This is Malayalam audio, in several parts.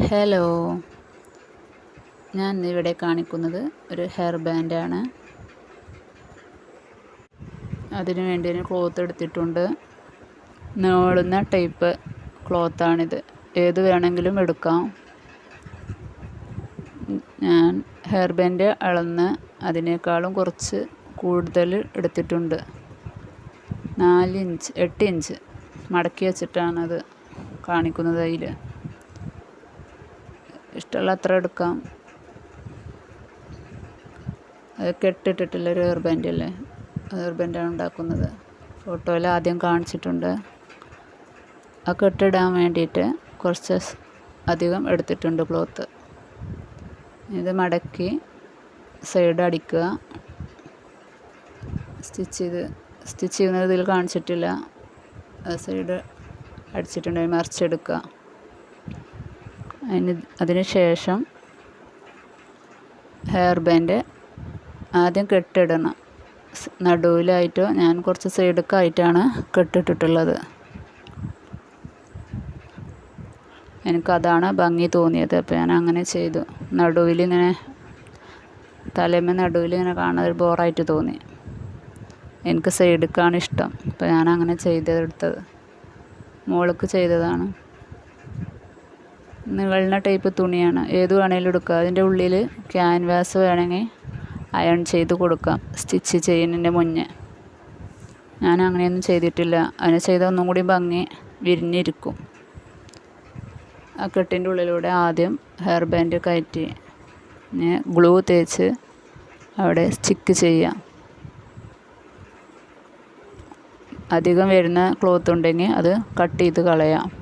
ഹലോ ഞാൻ ഇവിടെ കാണിക്കുന്നത് ഒരു ഹെയർ ബാൻഡാണ് അതിനു വേണ്ടി ഒരു ക്ലോത്ത് എടുത്തിട്ടുണ്ട്. നോളുന്ന ടൈപ്പ് ക്ലോത്താണിത് ഏത് വേണമെങ്കിലും എടുക്കാം. ഞാൻ ഹെയർ ബാൻഡ് അളന്ന് അതിനേക്കാളും കുറച്ച് കൂടുതൽ എടുത്തിട്ടുണ്ട്. നാലിഞ്ച് എട്ട് ഇഞ്ച് മടക്കി വെച്ചിട്ടാണത് കാണിക്കുന്നത് അതിൽ ഇഷ്ടമുള്ള അത്ര എടുക്കാം. അത് കെട്ടിട്ടിട്ടുള്ള ഒരു ഹെയർ ബാൻഡ് അല്ലേ? ഹെയർ ബാൻഡാണ് ഉണ്ടാക്കുന്നത്. ഫോട്ടോയിൽ ആദ്യം കാണിച്ചിട്ടുണ്ട്. ആ കെട്ടിടാൻ വേണ്ടിയിട്ട് കുറച്ച് അധികം എടുത്തിട്ടുണ്ട് ക്ലോത്ത്. ഇത് മടക്കി സൈഡ് അടിക്കുക. സ്റ്റിച്ച് ചെയ്ത് സ്റ്റിച്ച് ചെയ്യുന്നത് ഇതിൽ കാണിച്ചിട്ടില്ല. സൈഡ് അടിച്ചിട്ടുണ്ടെങ്കിൽ മറിച്ചെടുക്കുക. അതിന് അതിന് ശേഷം ഹെയർ ബാൻഡ് ആദ്യം കെട്ടിടണം. നടുവിലായിട്ടോ ഞാൻ കുറച്ച് സൈഡൊക്കെ ആയിട്ടാണ് കെട്ടിട്ടിട്ടുള്ളത്. എനിക്കതാണ് ഭംഗി തോന്നിയത്. അപ്പോൾ ഞാൻ അങ്ങനെ ചെയ്തു. നടുവിലിങ്ങനെ തലമേ നടുവിലിങ്ങനെ കാണാൻ ഒരു ബോറായിട്ട് തോന്നി. എനിക്ക് സൈഡിക്കാണ് ഇഷ്ടം. അപ്പോൾ ഞാൻ അങ്ങനെ ചെയ്തെടുത്തത് മോൾക്ക് ചെയ്തതാണ്. നീളുന്ന ടൈപ്പ് തുണിയാണ്. ഏത് വേണേലും എടുക്കുക അതിന്റെ ഉള്ളിൽ ക്യാൻവാസ് വേണമെങ്കിൽ അയൺ ചെയ്ത് കൊടുക്കാം. സ്റ്റിച്ച് ചെയ്യുന്നതിന്റെ മുന്നേ. ഞാൻ അങ്ങനെയൊന്നും ചെയ്തിട്ടില്ല. അതിനെ ചെയ്ത ഒന്നും കൂടി ഭംഗി വിരിഞ്ഞിരിക്കും. ആ കെട്ടിന്റെ ഉള്ളിലൂടെ ആദ്യം ഹെയർ ബാൻഡ് കയറ്റി പിന്നെ ഗ്ലൂ തേച്ച് അവിടെ സ്റ്റിക്ക് ചെയ്യാം. അധികം വരുന്ന ക്ലോത്ത് ഉണ്ടെങ്കിൽ അത് കട്ട് ചെയ്ത് കളയാം.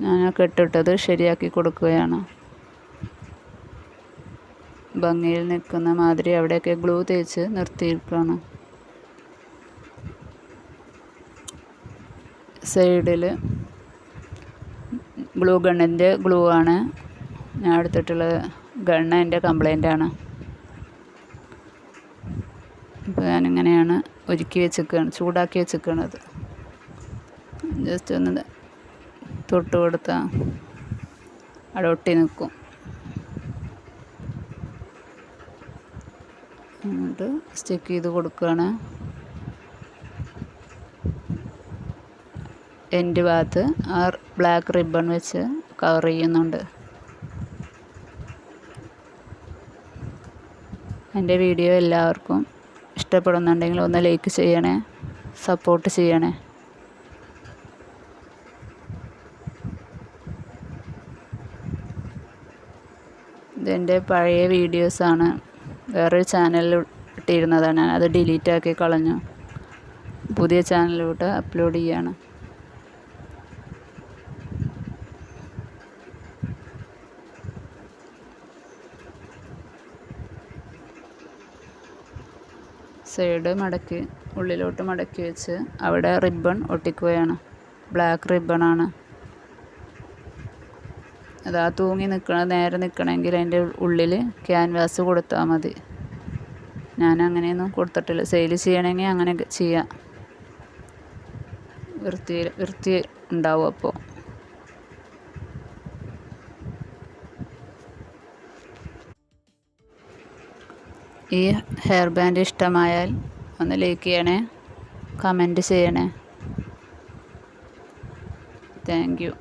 ഞാൻ ആ കെട്ടിട്ടത് ശരിയാക്കി കൊടുക്കുകയാണ്. ഭംഗിയിൽ നിൽക്കുന്ന മാതിരി അവിടെയൊക്കെ ഗ്ലൂ തേച്ച് നിർത്തിയിരിക്കുകയാണ്. സൈഡിൽ ഗ്ലൂ ഗണ്ണിന്റെ ഗ്ലൂ ആണ്. ഞാൻ എടുത്തിട്ടുള്ള ഗണ്ണ് എന്റെ കംപ്ലൈന്റാണ് അപ്പോൾ ഞാനിങ്ങനെയാണ് ഒരുക്കി വെച്ചിരിക്കുകയാണ് ചൂടാക്കി വെച്ചിരിക്കുന്നത് ജസ്റ്റ് ഒന്ന് തൊട്ട് കൊടുത്താൽ അവിടെ ഒട്ടി നിൽക്കും. എന്നിട്ട് സ്റ്റിക്ക് ചെയ്ത് കൊടുക്കുകയാണ്. എന്റെ ഭാഗത്ത് ആ ബ്ലാക്ക് റിബൺ വെച്ച് കവർ ചെയ്യുന്നുണ്ട്. എന്റെ വീഡിയോ എല്ലാവർക്കും ഇഷ്ടപ്പെടുന്നുണ്ടെങ്കിൽ ഒന്ന് ലൈക്ക് ചെയ്യണേ സപ്പോർട്ട് ചെയ്യണേ. ഇതെന്റെ പഴയ വീഡിയോസാണ്. വേറൊരു ചാനലിൽ ഇട്ടിരുന്നതാണ്. ഞാൻ അത് ഡിലീറ്റ് ആക്കി കളഞ്ഞു. പുതിയ ചാനലിലോട്ട് അപ്ലോഡ് ചെയ്യാണ്. സൈഡ് മടക്കി ഉള്ളിലോട്ട് മടക്കി വെച്ച് അവിടെ റിബൺ ഒട്ടിക്കുകയാണ്. ബ്ലാക്ക് റിബണാണ്. അത് തൂങ്ങി നിൽക്കണ നേരെ നിൽക്കണമെങ്കിൽ അതിന്റെ ഉള്ളിൽ ക്യാൻവാസ് കൊടുത്താൽ മതി. ഞാൻ അങ്ങനെയൊന്നും കൊടുത്തിട്ടില്ല. സെയിൽ ചെയ്യണമെങ്കിൽ അങ്ങനെ ചെയ്യാം. വൃത്തി വൃത്തി ഉണ്ടാവും അപ്പോൾ ഈ ഹെയർ ബാൻഡ് ഇഷ്ടമായാൽ ഒന്ന് ലൈക്ക് ചെയ്യണേ കമന്റ് ചെയ്യണേ. Thank you